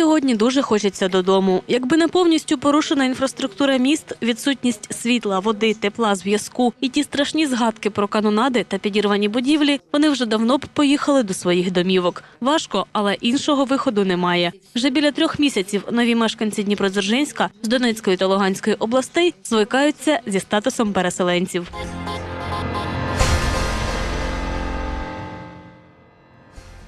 Сьогодні дуже хочеться додому. Якби не повністю порушена інфраструктура міст, відсутність світла, води, тепла, зв'язку і ті страшні згадки про канонади та підірвані будівлі, вони вже давно б поїхали до своїх домівок. Важко, але іншого виходу немає. Вже біля трьох місяців нові мешканці Дніпродзержинська з Донецької та Луганської областей звикаються зі статусом переселенців.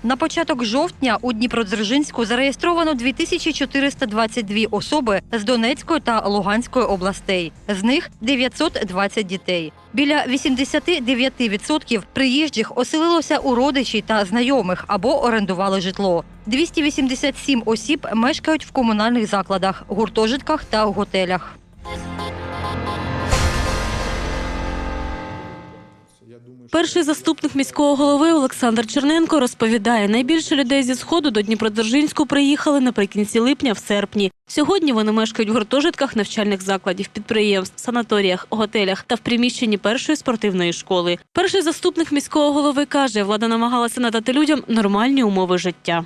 На початок жовтня у Дніпродзержинську зареєстровано 2422 особи з Донецької та Луганської областей. З них 920 дітей. Біля 89% приїжджих оселилося у родичів та знайомих або орендували житло. 287 осіб мешкають в комунальних закладах, гуртожитках та готелях. Перший заступник міського голови Олександр Черненко розповідає, найбільше людей зі сходу до Дніпродзержинську приїхали наприкінці липня в серпні. Сьогодні вони мешкають в гуртожитках навчальних закладів, підприємств, санаторіях, готелях та в приміщенні першої спортивної школи. Перший заступник міського голови каже, влада намагалася надати людям нормальні умови життя.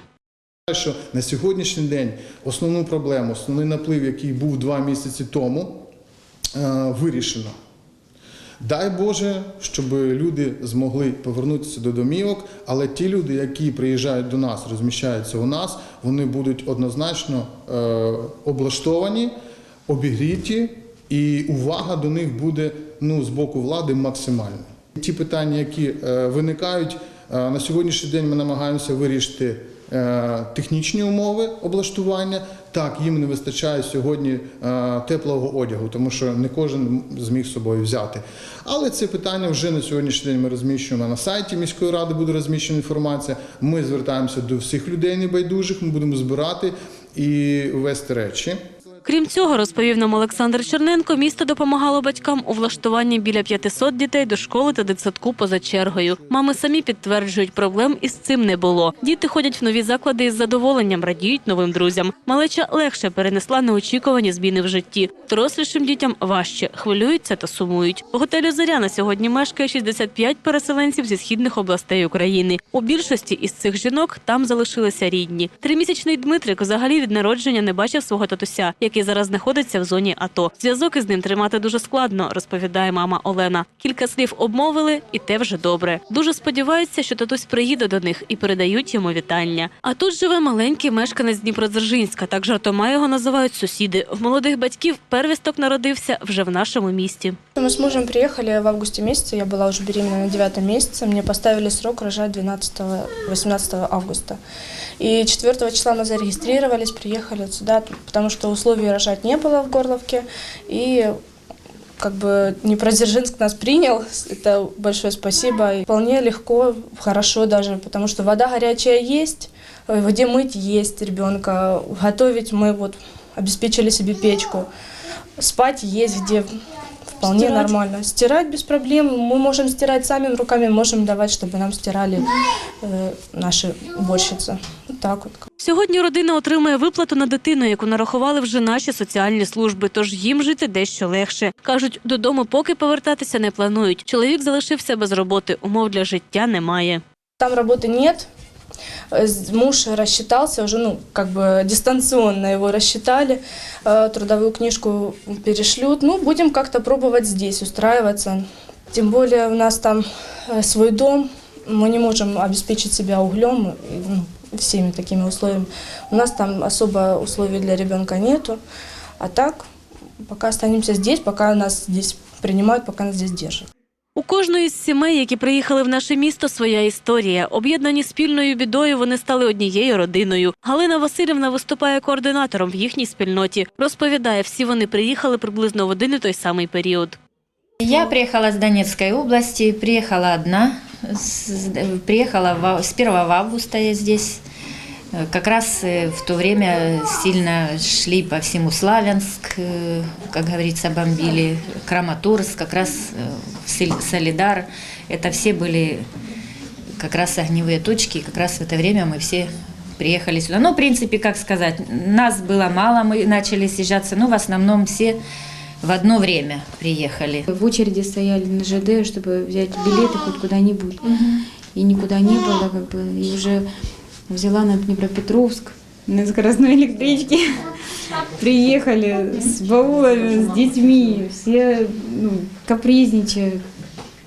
що на сьогоднішній день основну проблему, основний наплив, який був два місяці тому, е, вирішено. Дай Боже, щоб люди змогли повернутися до домівок, але ті люди, які приїжджають до нас, розміщаються у нас, вони будуть однозначно е, облаштовані, обігріті, і увага до них буде ну, з боку влади максимальна. Ті питання, які е, виникають, е, на сьогоднішній день ми намагаємося вирішити технічні умови облаштування. Так, їм не вистачає сьогодні е, теплого одягу, тому що не кожен зміг з собою взяти. Але це питання вже на сьогоднішній день ми розміщуємо на сайті міської ради, буде розміщена інформація. Ми звертаємося до всіх людей небайдужих, ми будемо збирати і вести речі. Крім цього, розповів нам Олександр Черненко, місто допомагало батькам у влаштуванні біля 500 дітей до школи та дитсадку поза чергою. Мами самі підтверджують, проблем із цим не було. Діти ходять в нові заклади із задоволенням, радіють новим друзям. Малеча легше перенесла неочікувані зміни в житті. Дорослішим дітям важче, хвилюються та сумують. У готелю Заря на сьогодні мешкає 65 переселенців зі східних областей України. У більшості із цих жінок там залишилися рідні. Тримісячний Дмитрик взагалі від народження не бачив свого татуся, який зараз знаходиться в зоні АТО. Зв'язок із ним тримати дуже складно, розповідає мама Олена. Кілька слів обмовили, і те вже добре. Дуже сподіваються, що татусь приїде до них і передають йому вітання. А тут живе маленький мешканець Дніпродзержинська. Так жартома його називають сусіди. В молодих батьків первісток народився вже в нашому місті. Мы с мужем приехали в августе месяце, я была уже беременна на девятом месяце, мне поставили срок рожать 12-18 августа. И 4 числа мы зарегистрировались, приехали сюда, потому что условий рожать не было в Горловке, и как бы Днепродзержинск нас принял, это большое спасибо. И вполне легко, хорошо даже, потому что вода горячая есть, э, где мыть есть ребенка, готовить мы вот обеспечили себе печку, спать есть где вполне Стирать? нормально. Стирать без проблем, мы можем стирать сами руками, можем давать, чтобы нам стирали э, наши уборщицы. Вот так вот. Сьогодні родина отримує виплату на дитину, яку нарахували вже наші соціальні служби, тож їм жити дещо легше. Кажуть, додому поки повертатися не планують. Чоловік залишився без роботи, умов для життя немає. Там работы нет. Э, с- Муж рассчитался уже, ну, как бы дистанционно его рассчитали, э, трудовую книжку перешлют. Ну, будем как-то пробовать здесь устраиваться. Тем более у нас там э, свой дом, мы не можем обеспечить себя углем, и, ну, всеми такими условиями. У нас там особо условий для ребенка нету. А так, пока останемся здесь, пока нас здесь принимают, пока нас здесь держат. У кожної з сімей, які приїхали в наше місто, своя історія. Об'єднані спільною бідою, вони стали однією родиною. Галина Васильівна виступає координатором в їхній спільноті. Розповідає, всі вони приїхали приблизно в один і той самий період. Я приехала с Донецкой области, приехала одна, приехала с 1 августа я здесь. Э, Как раз э, в то время сильно шли по всему Славянск, э, как говорится, бомбили, Краматорск, как раз Солидар. Это все были как раз огневые точки, как раз в это время мы все приехали сюда. Ну, в принципе, как сказать, нас было мало, мы начали съезжаться, но в основном все в одно время приехали. В очереди стояли на ЖД, чтобы взять билеты хоть куда-нибудь. И никуда не было, как бы, и уже взяла на Днепропетровск. на скоростной электричке. Приехали с баулами, с детьми. Все ну, капризничают.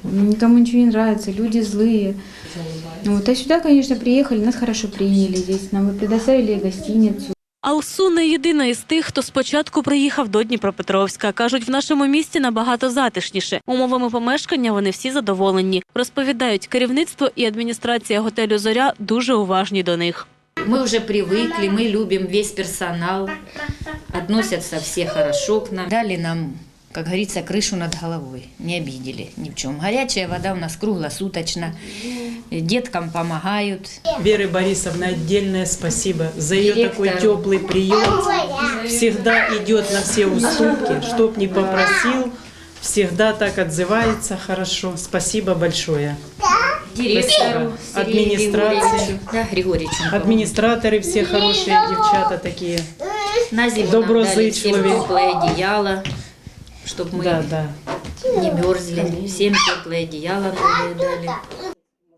Никому ничего не нравится, люди злые. Вот, а сюда, конечно, приехали, нас хорошо приняли здесь. Нам и предоставили гостиницу. Алсу не єдина із тих, хто спочатку приїхав до Дніпропетровська. Кажуть, в нашому місті набагато затишніше. Умовами помешкання вони всі задоволені. Розповідають, керівництво і адміністрація готелю Зоря дуже уважні до них. Мы уже привыкли, мы любим весь персонал, относятся все хорошо к нам. Дали нам, Как говорится, крышу над головой, не обидели ни в чем. Горячая вода у нас круглосуточно, деткам помогают. Веры Борисовны отдельное спасибо за ее Директору. такой теплый прием. Всегда идет на все уступки, чтоб не попросил, всегда так отзывается хорошо. Спасибо большое. Директору Администрации. Да, Григорьевичу. Администраторы все хорошие, девчата такие. На зиму Доброзычливые. теплое одеяло, чтобы мы Да, да. не мерзли. Всем теплое одеяло новые дали.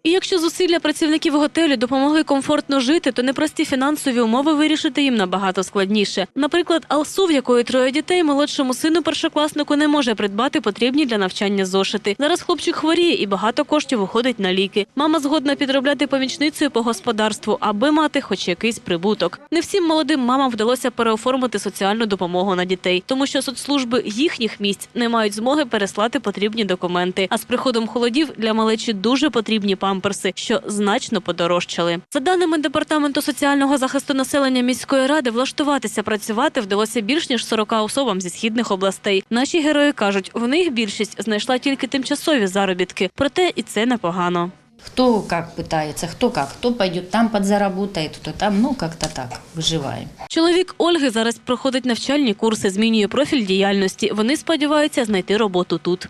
І якщо зусилля працівників готелю допомогли комфортно жити, то непрості фінансові умови вирішити їм набагато складніше. Наприклад, Алсу, в якої троє дітей, молодшому сину першокласнику не може придбати потрібні для навчання зошити. Зараз хлопчик хворіє і багато коштів уходить на ліки. Мама згодна підробляти помічницею по господарству, аби мати хоч якийсь прибуток. Не всім молодим мамам вдалося переоформити соціальну допомогу на дітей, тому що соцслужби їхніх місць не мають змоги переслати потрібні документи. А з приходом холодів для малечі дуже потрібні памперси, що значно подорожчали. За даними департаменту соціального захисту населення міської ради, влаштуватися працювати вдалося більш ніж 40 особам зі східних областей. Наші герої кажуть, в них більшість знайшла тільки тимчасові заробітки, проте і це непогано. Кто как пытается, кто как. Кто пойдет там подзаработает, кто там, ну как-то так, выживаем. Чоловік Ольги зараз проходить навчальні курси, змінює профіль діяльності. Вони сподіваються знайти роботу тут.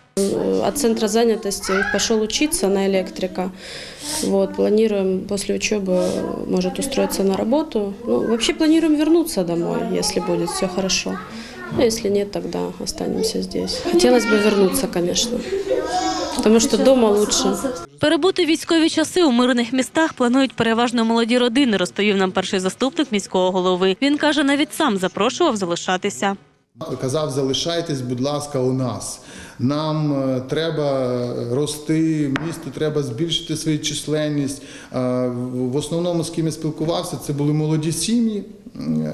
от центра занятости пошел учиться на электрика. Вот, планируем после учебы, может, устроиться на работу. Ну, вообще планируем вернуться домой, если будет все хорошо. Ну, если нет, тогда останемся здесь. Хотелось бы вернуться, конечно, потому что дома лучше. Перебути військові часи у мирних містах планують переважно молоді родини, розповів нам перший заступник міського голови. Він каже, навіть сам запрошував залишатися. Казав, залишайтесь, будь ласка, у нас. Нам е, треба рости, місту треба збільшити свою численність. Е, В основному, з ким я спілкувався, це були молоді сім'ї. Е,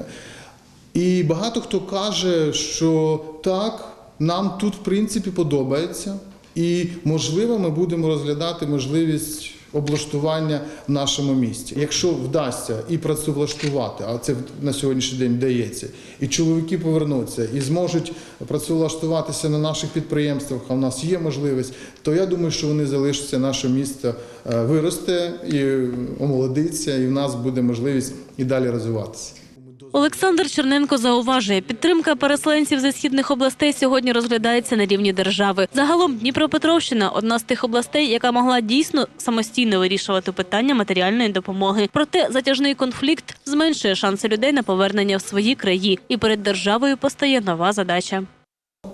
І багато хто каже, що так, нам тут в принципі подобається, і можливо, ми будемо розглядати можливість облаштування в нашому місті. Якщо вдасться і працевлаштувати, а це на сьогоднішній день вдається, і чоловіки повернуться і зможуть працевлаштуватися на наших підприємствах, а в нас є можливість, то я думаю, що вони залишаться, наше місто е, виросте і омолодиться, і в нас буде можливість і далі розвиватися. Олександр Черненко зауважує, підтримка переселенців зі східних областей сьогодні розглядається на рівні держави. Загалом Дніпропетровщина одна з тих областей, яка могла дійсно самостійно вирішувати питання матеріальної допомоги. Проте затяжний конфлікт зменшує шанси людей на повернення в свої краї, і перед державою постає нова задача.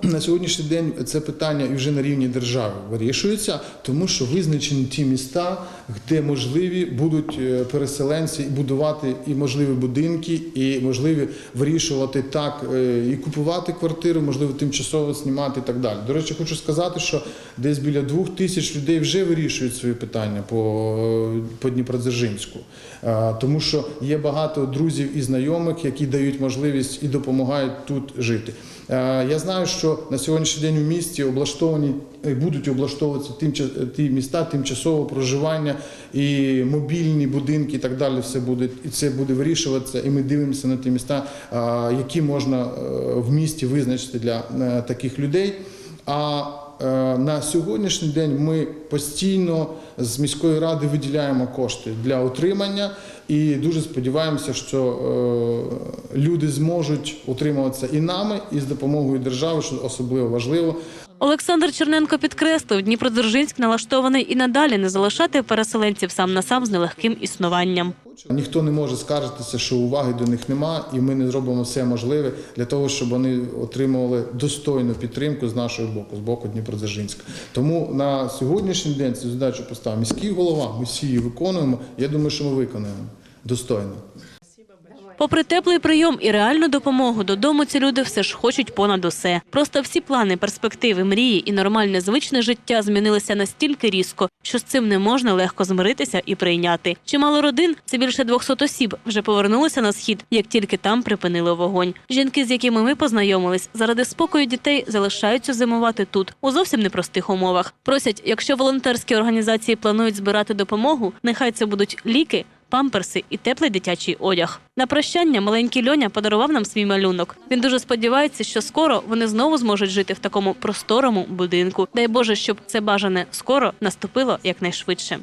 На сьогоднішній день це питання вже на рівні держави вирішується, тому що визначені ті міста, де можливі будуть е, переселенці будувати і можливі будинки, і можливі вирішувати так е, і купувати квартиру, можливо, тимчасово знімати і так далі. До речі, хочу сказати, що десь біля двох тисяч людей вже вирішують свої питання по, по Дніпродзержинську, Е, тому що є багато друзів і знайомих, які дають можливість і допомагають тут жити. Е, Я знаю, що на сьогоднішній день в місті облаштовані е, будуть облаштовуватися тимча- ті міста тимчасового проживання і мобільні будинки, і так далі. Все буде і це буде вирішуватися. І ми дивимося на ті міста, е, які можна е, в місті визначити для е, таких людей. А е, на сьогоднішній день ми постійно з міської ради виділяємо кошти для утримання і дуже сподіваємося, що е, люди зможуть утримуватися і нами, і з допомогою держави, що особливо важливо. Олександр Черненко підкреслив, Дніпродзержинськ налаштований і надалі не залишати переселенців сам на сам з нелегким існуванням. Ніхто не може скаржитися, що уваги до них нема, і ми не зробимо все можливе для того, щоб вони отримували достойну підтримку з нашого боку, з боку Дніпродзержинська. Тому на сьогоднішній день цю задачу поставив міський голова. Ми всі її виконуємо. Я думаю, що ми виконаємо достойно. Попри теплий прийом і реальну допомогу, додому ці люди все ж хочуть понад усе. Просто всі плани, перспективи, мрії і нормальне звичне життя змінилися настільки різко, що з цим не можна легко змиритися і прийняти. Чимало родин, це більше 200 осіб, вже повернулися на схід, як тільки там припинили вогонь. Жінки, з якими ми познайомились, заради спокою дітей залишаються зимувати тут у зовсім непростих умовах. Просять, якщо волонтерські організації планують збирати допомогу, нехай це будуть ліки. Памперси і теплий дитячий одяг. На прощання маленький Льоня подарував нам свій малюнок. Він дуже сподівається, що скоро вони знову зможуть жити в такому просторому будинку. Дай Боже, щоб це бажане скоро наступило якнайшвидше.